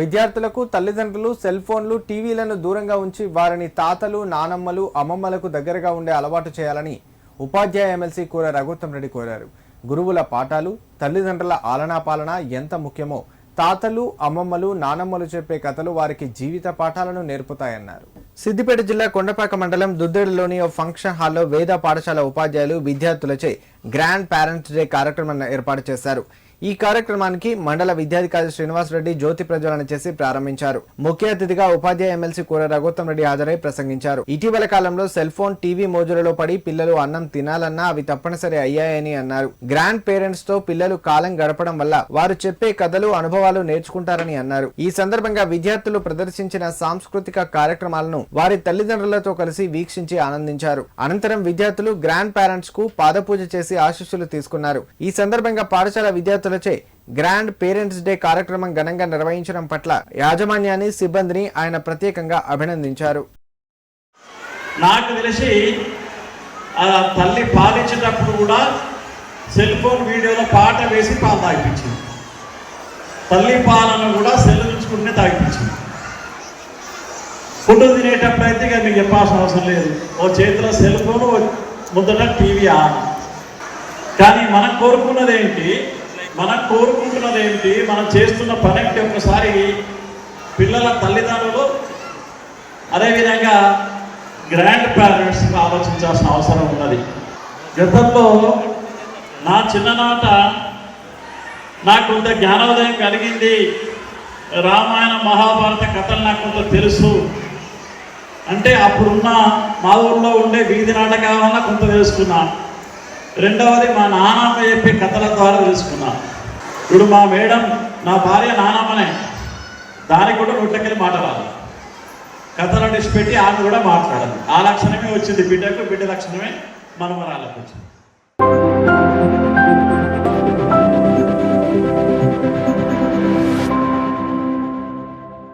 విద్యార్థులకు తల్లిదండ్రులు సెల్ ఫోన్లు టీవీలను దూరంగా ఉంచి వారిని తాతలు నానమ్మలు అమ్మమ్మలకు దగ్గరగా ఉండే అలవాటు చేయాలని ఉపాధ్యాయ ఎమ్మెల్సీ కూర రఘుత్తం రెడ్డి కోరారు. గురువుల పాఠాలు తల్లిదండ్రుల ఆలనా పాలన ఎంత ముఖ్యమో తాతలు అమ్మమ్మలు నానమ్మలు చెప్పే కథలు వారికి జీవిత పాఠాలను నేర్పుతాయన్నారు. సిద్దిపేట జిల్లా కొండపాక మండలం దుద్దేడలోని ఓ ఫంక్షన్ హాల్లో వేద పాఠశాల ఉపాధ్యాయులు విద్యార్థులచే గ్రాండ్ పేరెంట్స్ డే కార్యక్రమాన్ని ఏర్పాటు చేశారు. ఈ కార్యక్రమానికి మండల విద్యాధికారి శ్రీనివాస్ రెడ్డి జ్యోతి ప్రజ్వలన చేసి ప్రారంభించారు. ముఖ్య అతిథిగా ఉపాధ్యాయ ఎమ్మెల్సీ కూర రఘుత్తం రెడ్డి హాజరై ప్రసంగించారు. ఇటీవల కాలంలో సెల్ ఫోన్ టీవీ మోజులలో పడి పిల్లలు అన్నం తినాలన్నా అవి తప్పనిసరి అయ్యాయని అన్నారు. గ్రాండ్ పేరెంట్స్తో పిల్లలు కాలం గడపడం వల్ల వారు చెప్పే కథలు అనుభవాలు నేర్చుకుంటారని అన్నారు. ఈ సందర్భంగా విద్యార్థులు ప్రదర్శించిన సాంస్కృతిక కార్యక్రమాలను వారి తల్లిదండ్రులతో కలిసి వీక్షించి ఆనందించారు. అనంతరం విద్యార్థులు గ్రాండ్ పేరెంట్స్కు పాదపూజ చేసి ఆశీస్సులు తీసుకున్నారు. ఈ సందర్భంగా పాఠశాల విద్యార్థులు సంస్థలచే గ్రాండ్ పేరెంట్స్ డే కార్యక్రమం ఘనంగా నిర్వహించడం పట్ల యాజమాన్యాన్ని సిబ్బందిని ఆయన ప్రత్యేకంగా అభినందించారు. నాకు తెలిసి తల్లి పాలించేటప్పుడు కూడా సెల్ ఫోన్ వీడియోలో పాట వేసి పాలు తాగిపించింది. తల్లి పాలను కూడా సెల్ ఉంచుకుంటే తాగిపించింది. ఫుడ్ తినేటప్పుడు అయితే ఇక మీకు చెప్పాల్సిన అవసరం లేదు. ఓ చేతిలో సెల్ ఫోన్ ముందట టీవీ ఆన్. కానీ మనం కోరుకున్నది ఏంటి? మనం కోరుకుంటున్నది ఏమిటి మనం చేస్తున్న పని ఒకసారి పిల్లల తల్లిదండ్రులు అదేవిధంగా గ్రాండ్ పేరెంట్స్ ఆలోచించాల్సిన అవసరం ఉన్నది. గతంలో నా చిన్ననాట నాకు కొంత జ్ఞానోదయం కలిగింది. రామాయణ మహాభారత కథలు నాకు కొంత తెలుసు. అంటే అప్పుడున్న మా ఊళ్ళో ఉండే వీధి నాటకాల వల్ల కొంత తెలుసుకున్నాను రెండవది మా నానమ్మ చెప్పే కథల ద్వారా తెలుసుకున్నా. ఇప్పుడు మా మేడం నా భార్య నానమ్మనే. దానికి కూడా నోట్లకెళ్ళి మాట రాదు. కథలను పెట్టి ఆమె కూడా మాట్లాడాలి ఆ లక్షణమే వచ్చింది బిడ్డకు బిడ్డ లక్షణమే మనమరాలకు వచ్చింది.